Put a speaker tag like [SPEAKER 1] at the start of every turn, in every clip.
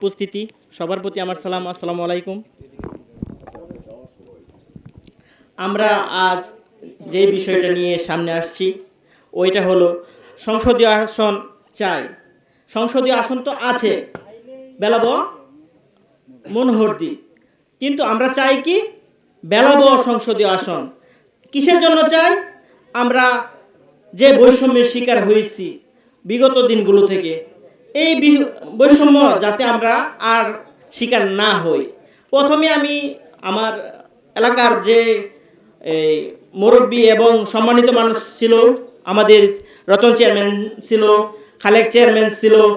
[SPEAKER 1] উপস্থিতি। সবার প্রতি আমার সালাম, আসসালামু আলাইকুম। আমরা আজ যে বিষয়টা নিয়ে সামনে আসছি, ওইটা হলো সংসদীয় আসন চাই। সংসদীয় আসন তো আছে, বেলাব মনোহরদি। কিন্তু আমরা চাই কি? বেলাব সংসদীয় আসন। কিসের জন্য চাই? আমরা যে বৈষম্যের শিকার হয়েছি বিগত দিনগুলো থেকে এই বিষ- বৈষম্য যাতে আমরা আর শিকার না হই। প্রথমে আমি আমার এলাকার যে, এই, মুরব্বী এবং সম্মানিত মানুষ ছিল, আমাদের রতন চেয়ারম্যান ছিল, খালেক চেয়ারম্যান ছিল,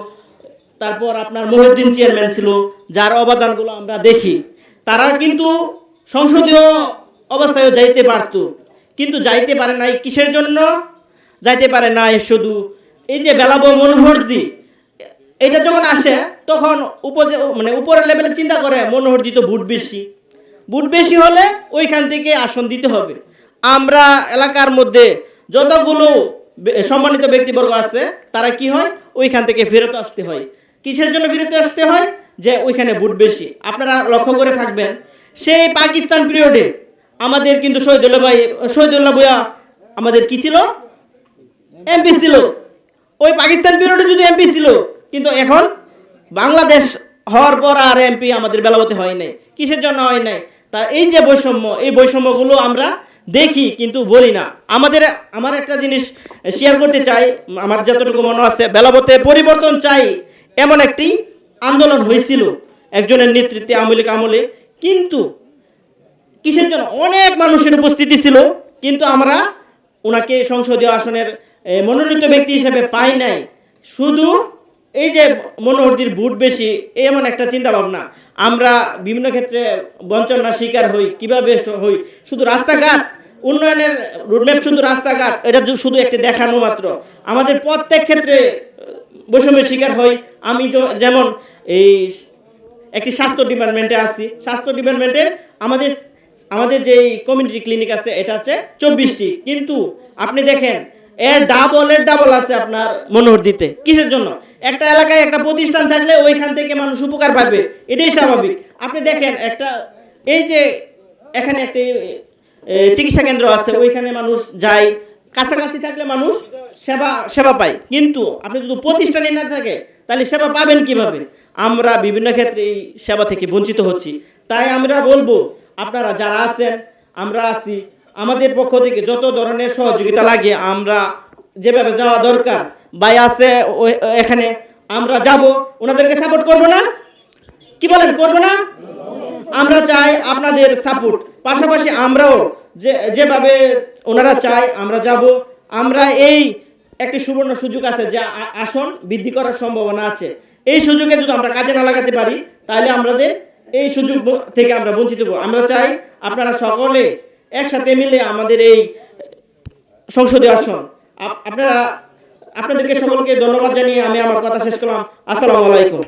[SPEAKER 1] তারপর আপনার মহিউদ্দিন চেয়ারম্যান ছিল, যার অবদানগুলো আমরা দেখি। তারা কিন্তু সংসদীয় অবস্থায় যাইতে পারতো, কিন্তু যাইতে পারে নাই। কিসের জন্য? যাইতে পারে নাই শুধু এই যে বেলাব মনোহরদি এটা যখন আসে, তখন উপজে মানে উপরের লেভেলে চিন্তা করে মনোহরদি তো ভোট বেশি। ভোট বেশি হলে ওইখান থেকে আসন দিতে হবে। আমরা এলাকার মধ্যে যতগুলো সম্মানিত ব্যক্তিবর্গ আছে, তারা কি হয়? ওইখান থেকে ফেরত আসতে হয়। কিসের জন্য ফেরত আসতে হয়? যে ওইখানে ভোট বেশি। আপনারা লক্ষ্য করে থাকবেন, সেই পাকিস্তান পিরিয়ডে আমাদের কিন্তু শহীদুল্লাহ ভাই, শহীদুল্লাহ ভুয়া আমাদের কি ছিল? এমপি ছিল। ওই পাকিস্তান পিরিয়ডে যদি এমপি ছিল কিন্তু এখন বাংলাদেশ হওয়ার পর আর এমপি আমাদের বেলাবতে হয় নাই। কিসের জন্য হয় নাই? তা এই যে বৈষম্য, এই বৈষম্যগুলো আমরা দেখি কিন্তু বলি না। আমাদের, আমার একটা জিনিস শেয়ার করতে চাই, আমার যতটুকু মনে আছে, বেলাবতে পরিবর্তন চাই, এমন একটি আন্দোলন হয়েছিল একজনের নেতৃত্বে আমলিক আমলে। কিন্তু কিসের জন্য? অনেক মানুষের উপস্থিতি ছিল, কিন্তু আমরা ওনাকে সংসদীয় আসনের মনোনীত ব্যক্তি হিসেবে পাই নাই। শুধু এই যে মনোহরদির ভোট বেশি এমন একটা চিন্তা ভাবনা আমরা বিভিন্ন ক্ষেত্রে বঞ্চনার শিকার হই, কীভাবে হই? শুধু রাস্তাঘাট, উন্নয়নের রোডম্যাপ শুধু রাস্তাঘাট, এটা শুধু একটি দেখানো মাত্র। আমাদের প্রত্যেক ক্ষেত্রে বৈষম্যের শিকার হই। আমি যেমন এই একটি স্বাস্থ্য ডিপার্টমেন্টে আছি। স্বাস্থ্য ডিপার্টমেন্টে আমাদের আমাদের যে কমিউনিটি ক্লিনিক আছে, এটা আছে চব্বিশটি। কিন্তু আপনি দেখেন, এর ডাবল এর ডাবল আছে আপনার মনোহর দিতে কিসের জন্য? একটা এলাকায় একটা প্রতিষ্ঠান থাকলে ওইখান থেকে মানুষ উপকার পাবে। এটাই স্বাভাবিক। আপনি দেখেন, একটা, এই যে এখানে একটি চিকিৎসা কেন্দ্র আছে, ওইখানে মানুষ যায়। কাছাকাছি থাকলে মানুষ সেবা সেবা পায়। কিন্তু আপনি যদি প্রতিষ্ঠানে না থাকে, তাহলে সেবা পাবেন কীভাবে? আমরা বিভিন্ন ক্ষেত্রে এই সেবা থেকে বঞ্চিত হচ্ছি। তাই আমরা বলব, আপনারা যারা আছেন, আমরা আছি। আমাদের পক্ষ থেকে যত ধরনের সহযোগিতা লাগে, আমরা যেভাবে যাওয়া দরকার ভাই আছে এখানে আমরা যাব। ওনাদেরকে সাপোর্ট করব না? কি বলেন, করব না? আমরা চাই আপনাদের সাপোর্ট পাশাপাশি আমরাও যে, যেভাবে ওনারা চায় আমরা যাব। আমরা এই একটি সুবর্ণ সুযোগ আছে যে আসন বৃদ্ধি করার সম্ভাবনা আছে। এই সুযোগে যদি আমরা কাজে না লাগাতে পারি, তাহলে আমাদের এই সুযোগ থেকে আমরা বঞ্চিত হব। আমরা চাই আপনারা সকলে একসাথে মিলে আমাদের এই সংসদীয় আসন। আপনারা আপনাদেরকে সকলকে ধন্যবাদ জানিয়ে আমি আমার কথা শেষ করলাম। আসসালামু আলাইকুম।